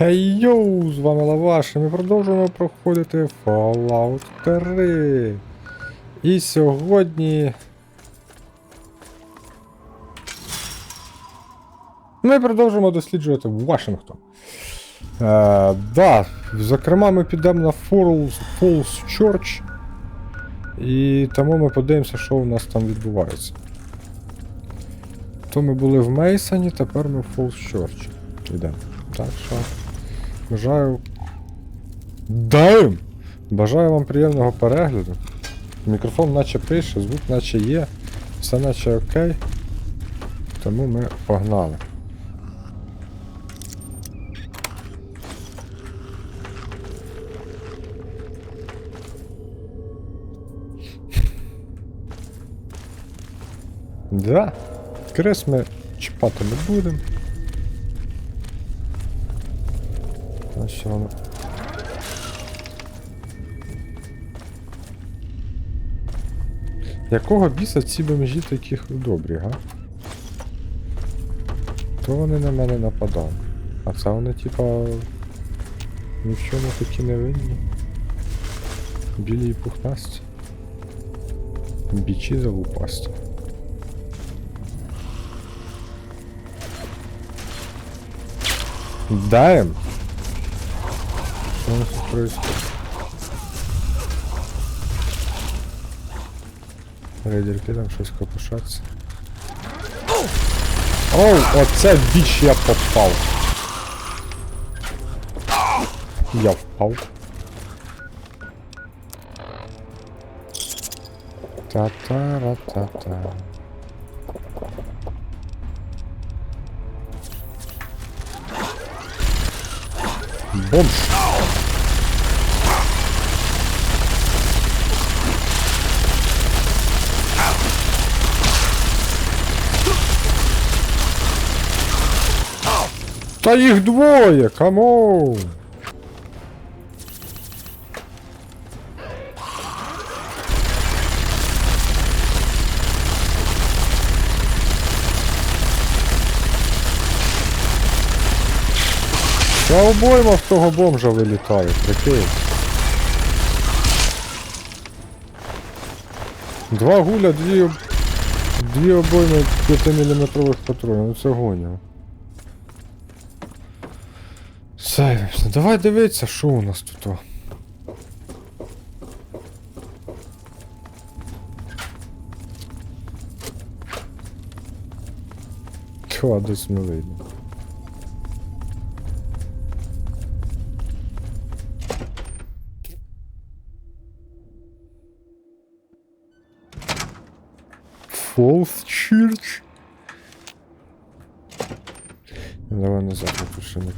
Хей йоу, з вами Лаваш, і ми продовжуємо проходити Fallout 3. І сьогодні. Ми продовжуємо досліджувати Вашингтон. Е, да, зокрема, ми підемо на Falls, Falls Church. І тому ми подивимося, що у нас там відбувається. То ми були в Мейсоні, тепер ми в Falls Church. Йдемо. Так що. Бажаю. Даєм! Бажаю вам приємного перегляду. Мікрофон наче пише, звук наче є, все наче окей. Тому ми погнали. Да, крес ми чіпати не будемо. Що? Якого біса ці бомжі таких добрі, га? То вони на мене нападали. А це вони типа. Ні в чому такі не винні. Білі і пухнасті. Бічі залупасті. Даем. Что у нас тут происходит? Рейдерки там щось копошаться. Оу, оце біч я попав. Я впав. Та-та-ра-та-та. Бомж. Та їх двоє, камон! Та обойма в того бомжа вилітає, прикинь. Два гуля, дві, дві обойми 5-мм патронів, ну це гоня. Сейвимся. Давай дивитися, що у нас тут. о. Десь не вийде. Falls Church. Давай назад, бо ще не.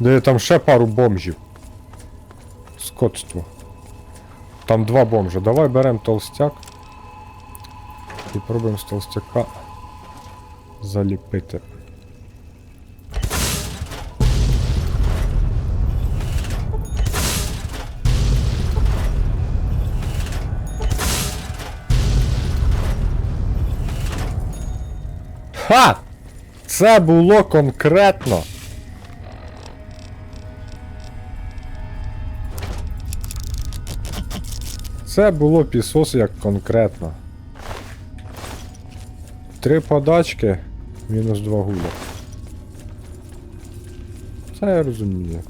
Де там ще пару бомжів. Скотство. Там два бомжа. Давай беремо толстяк. І пробуємо з толстяка заліпити. Ха! Це було конкретно. Це було пісос як конкретно. Три подачки, мінус два гуля. Це я розумію.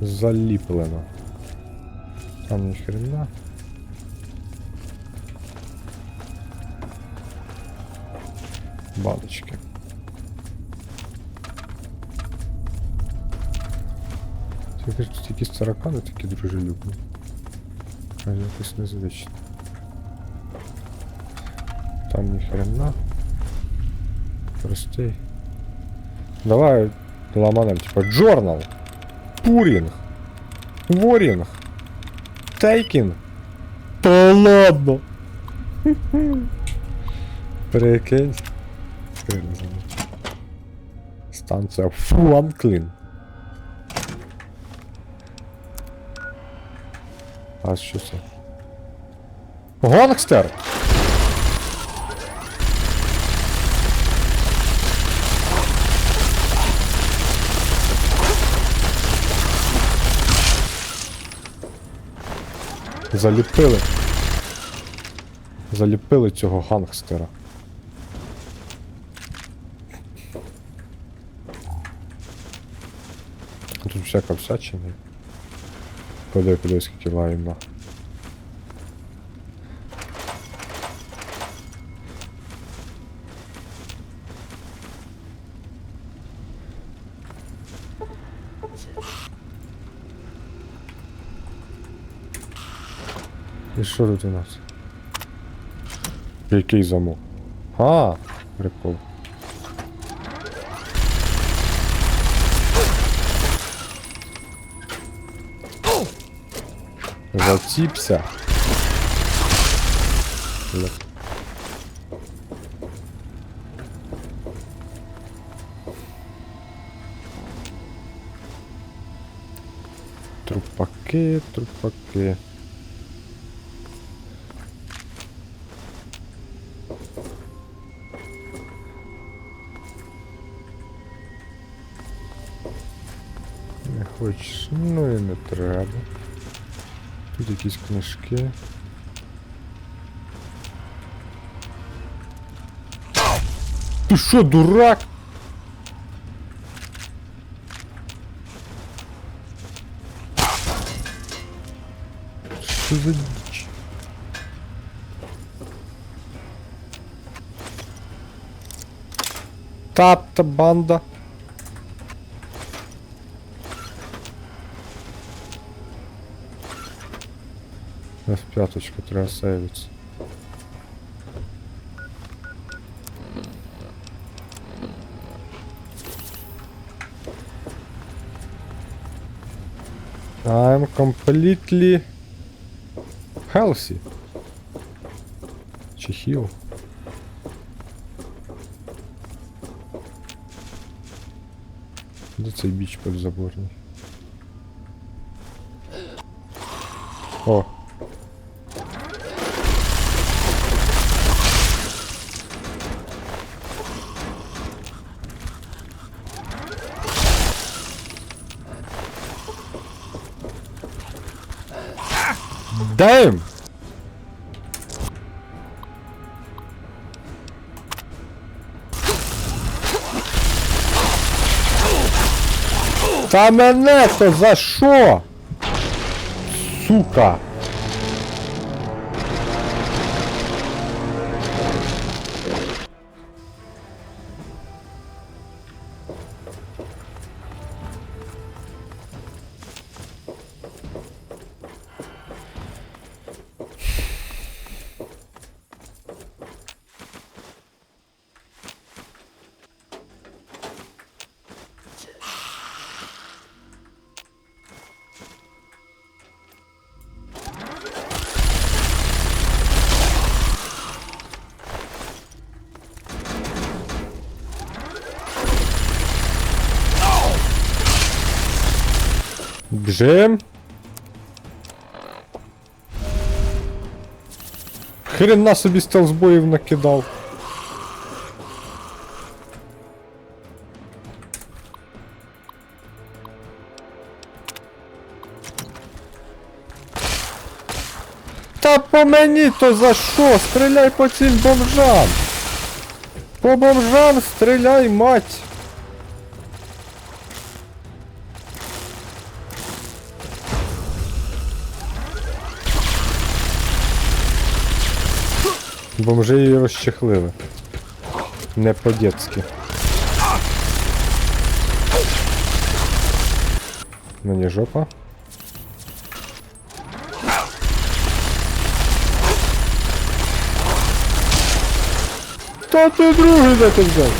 Заліплено. Там ні хрена. Баночки. Це тут якісь таракани такі дружелюбні. А якось незвично. Там ні хрена. Простий. Давай ламанем, типа джорнал. Пурінг. Ворінг. Тейкін. Та ладно. Прикинь. Вирізано. Станція Франклін. А що це? Гонгстер! Заліпили. Заліпили цього гангстера. Тут всяка всячина. Куди, куди, скільки лайна. І що тут у нас? Який замок? А, прикол. Затіпся. Трупаки, трупаки. Не хочеш, ну і не треба. Тут якісь книжки. Ти що, дурак? Що за діч? Тапта банда. F5 треба сейвитися. I'm completely healthy. Чи heal? Де цей біч подзаборний? Та мене то за що? Сука! Бжим. Хрена собі стелсбоїв накидав. Та по мені то за що? Стріляй по цим бомжам! По бомжам стріляй, мать! Бомжи її розчехлили. Не по-дєцьки. Мені жопа. Та ти другий де ти взяв?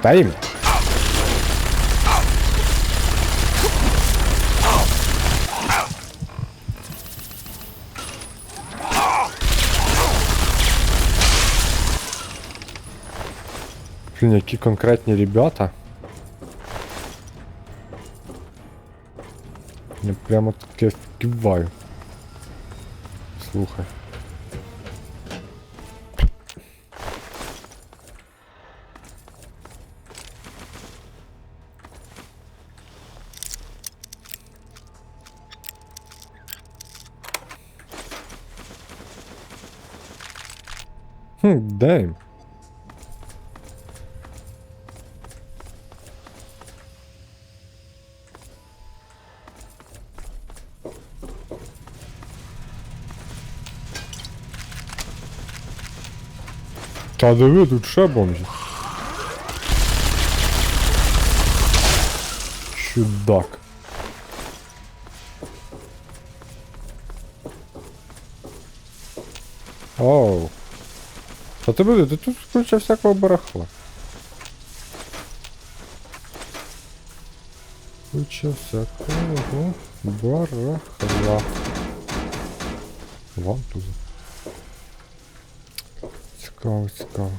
Та їм. Блін, які конкретні ребята. Я прямо таке вкиваю. Слухай. Хм, дай. Та диви, тут ще бомжі. Чудак. Оу. Та ти буде, ти тут куча всякого барахла. Куча всякого барахла. Вам Вантуза. Цікаво, цікаво.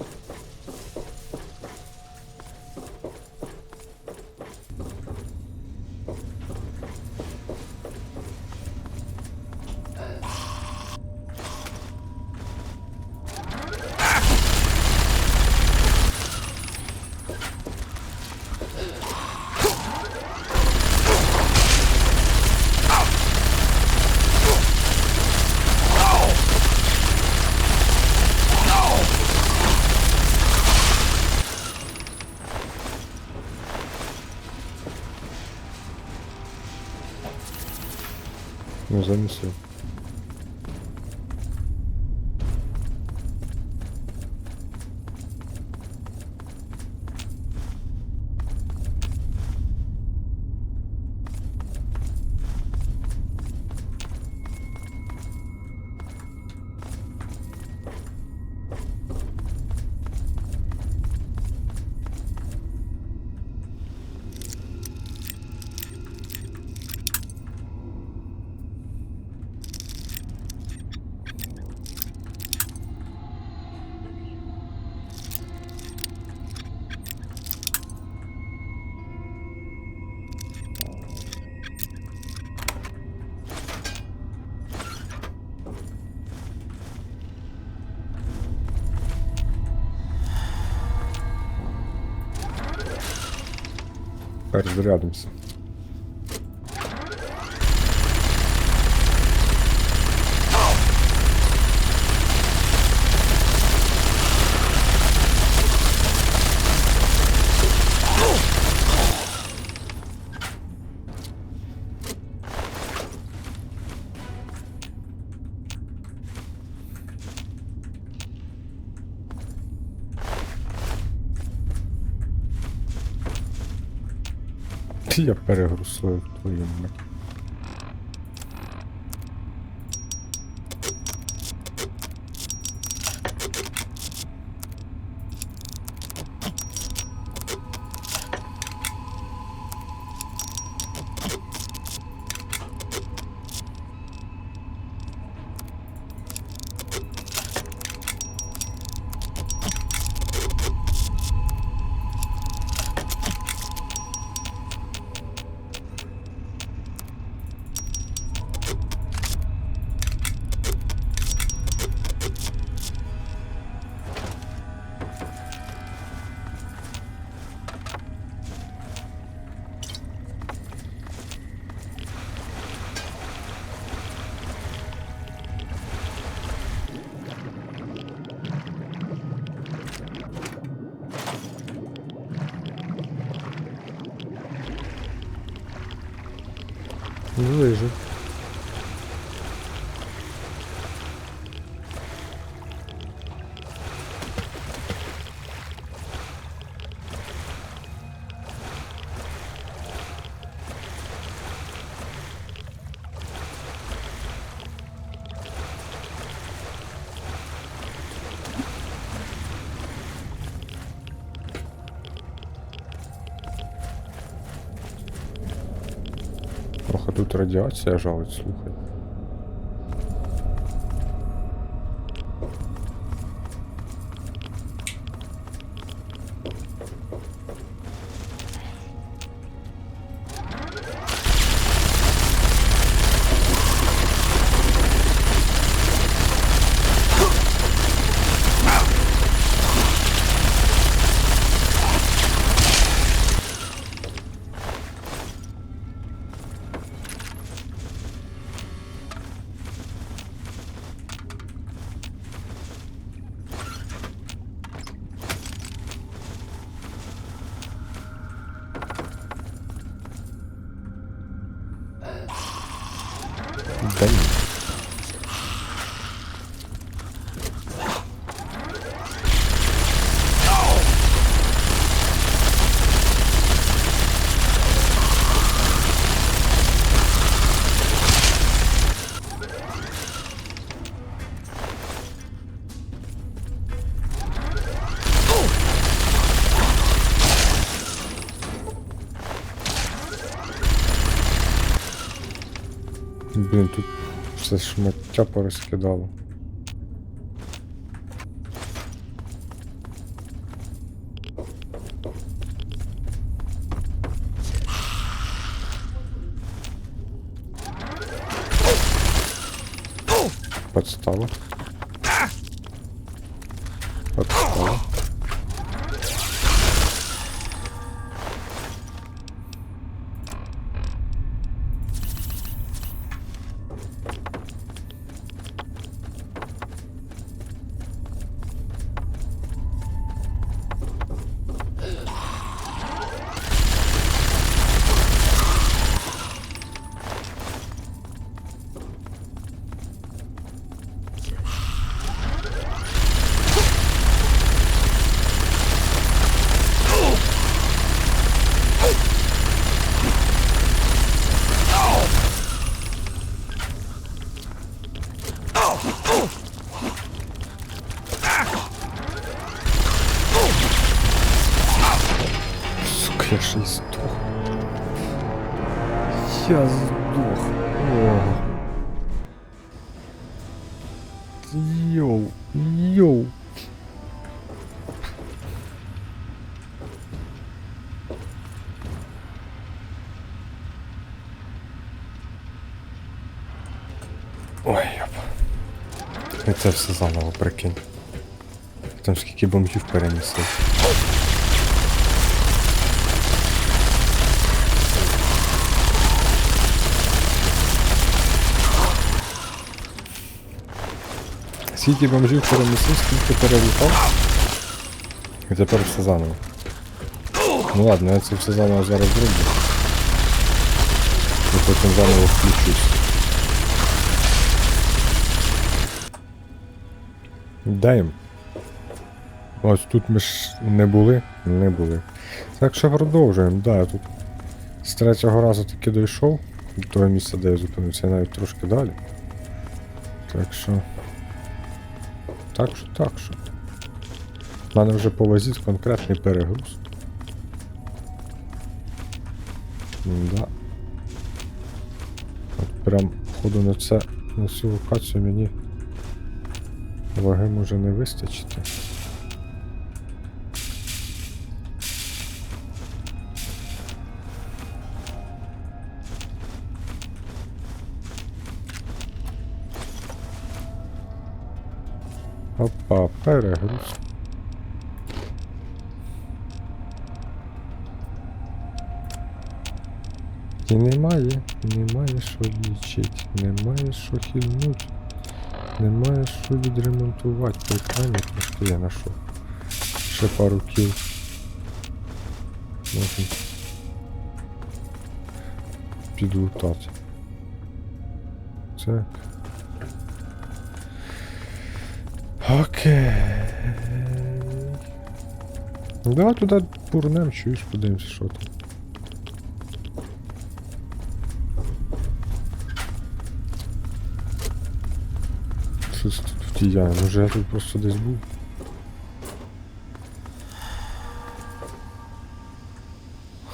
Перезарядимся. Я перегрузив твою мать. Вижу. Радіація жалить, слухай. Блін, тут все шмаття порозкидало. Це все заново прикинь. Там скільки бомбів перенесли. Скільки бомжів перенесли, скільки перелітав. І тепер все заново. Ну ладно, я це все заново зараз зроблю. І потім заново включусь. Даєм. Ось тут ми ж не були, не були. Так що продовжуємо. Да, я тут з третього разу таки дійшов до того місця, де я зупинився, навіть трошки далі. Так що. Так що, так що. У мене вже по вазі конкретний перегруз. Да. От прям походу на це на цю локацію мені ваги може не вистачити. Опа, перегруз. І немає, немає що лічить, немає що хильнуть, немає що відремонтувати. Прикольно трошки я знайшов. Ще пару кіл. Можна підлутати. Так. Окей. Ну, Давай туди бурнем, чуєш, подивимося, що там. Тут може я тут просто десь був.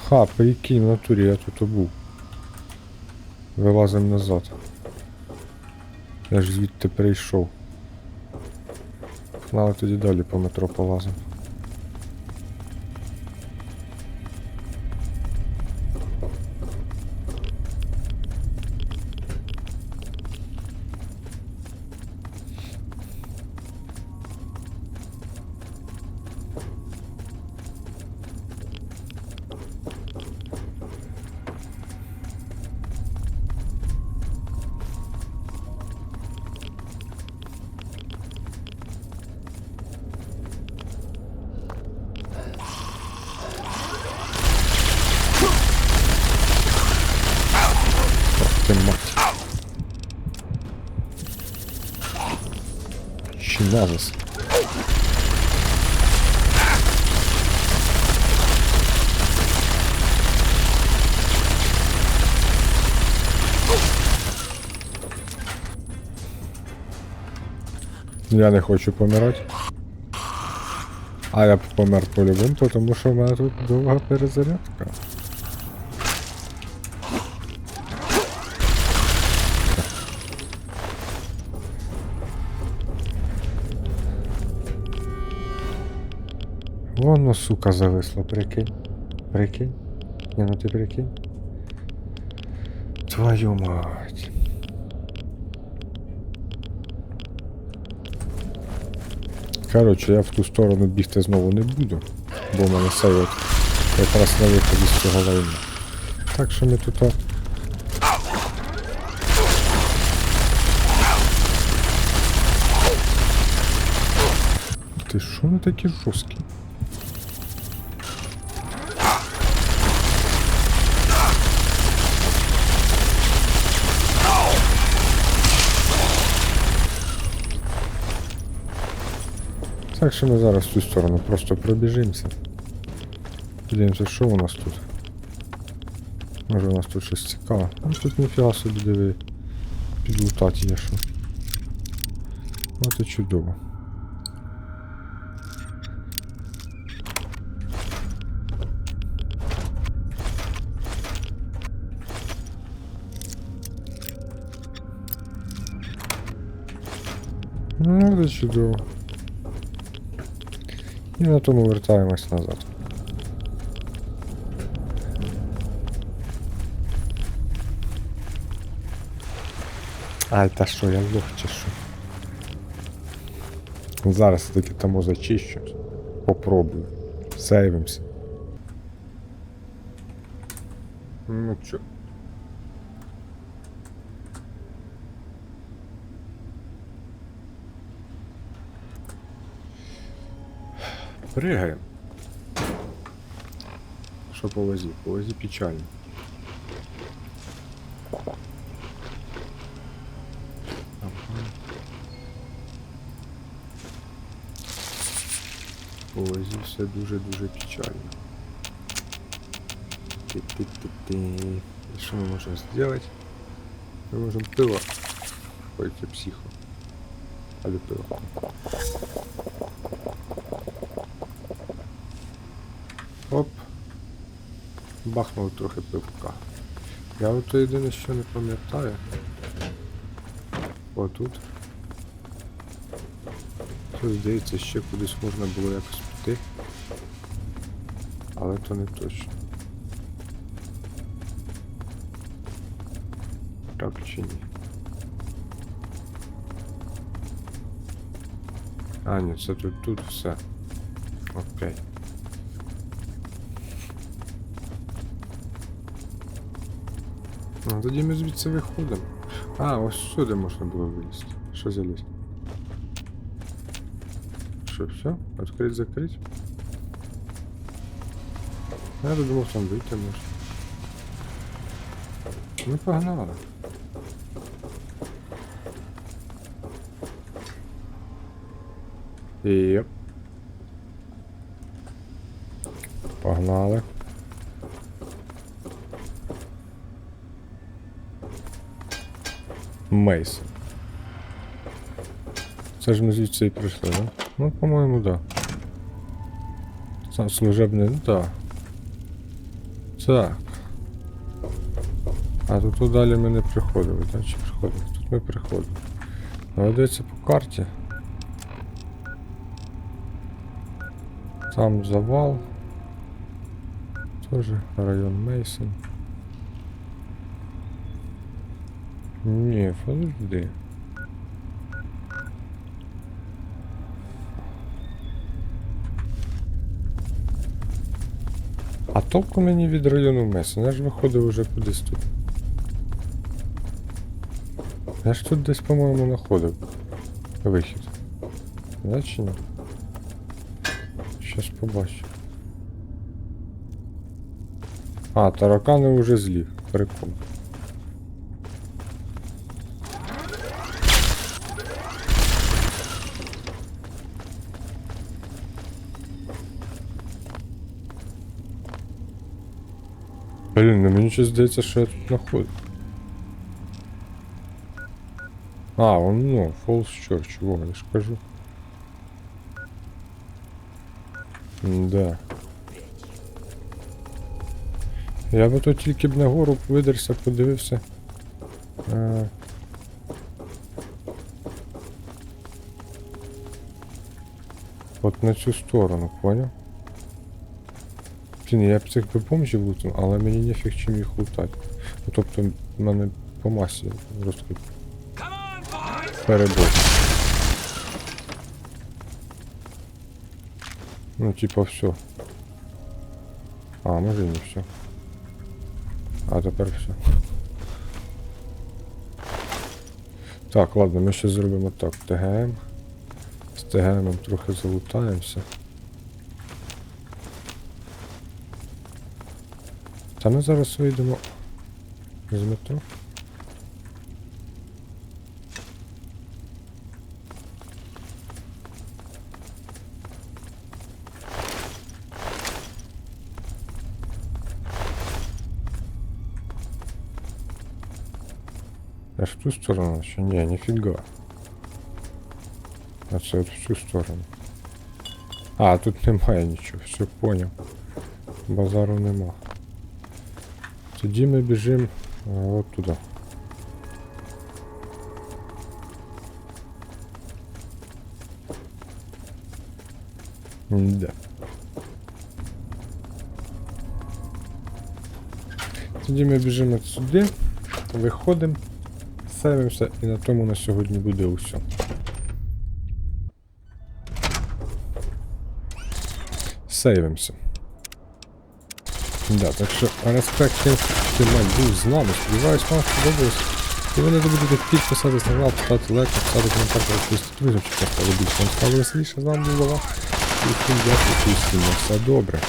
Ха, прикинь, в натурі я тут був. Вилазимо назад. Я ж звідти прийшов. Погнали тоді далі по метро полазимо. Назас. Я не хочу помирати. А я б помер по-любому, тому що в мене тут довга перезарядка. Воно, сука, зависло, прикинь. Прикинь. Не, ну ти прикинь. Твою мать. Коротше, я в ту сторону бігти знову не буду, бо в мене от якраз на виході з цього лайна. Так що ми тут. Ти що вони такі жорсткі? Так що ми зараз в цю сторону просто пробіжимося. Подивимося, що у нас тут. Може у нас тут щось цікаве. Ну тут ніфіга собі диви. Підлутати є що. От і чудово. Ну, це чудово. І на тому вертаємось назад. Ай, та що, я лох чи що? Зараз таки тому зачищу. Попробую. Сейвимся. Ну чо? Пригаємо. Що по возі? По возі печально. По возі все дуже-дуже печально. Ти-ти-ти-ти. І що ми можемо зробити? Ми можемо пиво. Ой, це психо. Але пиво. Бахнув трохи пивка. Я от єдине, що не пам'ятаю. Отут. Тут, здається, ще кудись можна було якось піти. Але то не точно. Так чи ні? А, ні, це тут, тут все. Окей. Ну, тоді ми звідси виходимо. А, ось сюди можна було вилізти. Що залізти? Що, все? Открыть, закрыть? Я думав, там вийти можна. Ну, погнали. Єп. Погнали. Мейсон. Це ж ми звідси і прийшли, да? Ну, по-моєму, да. Сам служебний, ну да. Так. А тут далі ми не приходили, так? Чи приходили? Тут ми приходили. Наведеться по карті. Там завал. Тоже район Мейсон. Ні, подожди. А толку мені від району Мейсон? Я ж виходив уже кудись тут. Я ж тут десь, по-моєму, знаходив вихід. Да чи ні? Щас побачу. А, таракани вже злі. Прикол. Блін, ну мені щось здається, що я тут знаходжу. А, он, ну, Falls Church, во, я ж кажу. Да. Я би тут тільки б нагору видерся, подивився. А... От на цю сторону, поняв? Блін, я б цих бомжів лутнув, але мені нефіг чим їх лутати. Ну, тобто, в мене по масі просто перебор. Ну, типа, все. А, може і не все. А тепер все. Так, ладно, ми ще зробимо так. ТГМ. З ТГМ трохи залутаємося. Та ми зараз вийдемо з метро. Аж в ту сторону, чи ні, ніфіга. А це от в цю сторону. А, тут немає нічого, все поняв. Базару нема. Тоді ми біжимо от туди. Да. Тоді ми біжимо от сюди, виходимо, сейвимося і на тому на сьогодні буде усе. Сейвимося. Да, так що респект тим, ти мать був з нами. Сподіваюсь, вам сподобалось. І ви не забудете підписатись на канал, ставити лайк, писати коментар, розповісти друзям, чи просто більше вам стало веселіше. З вами був І всім дякую, всім на все добре.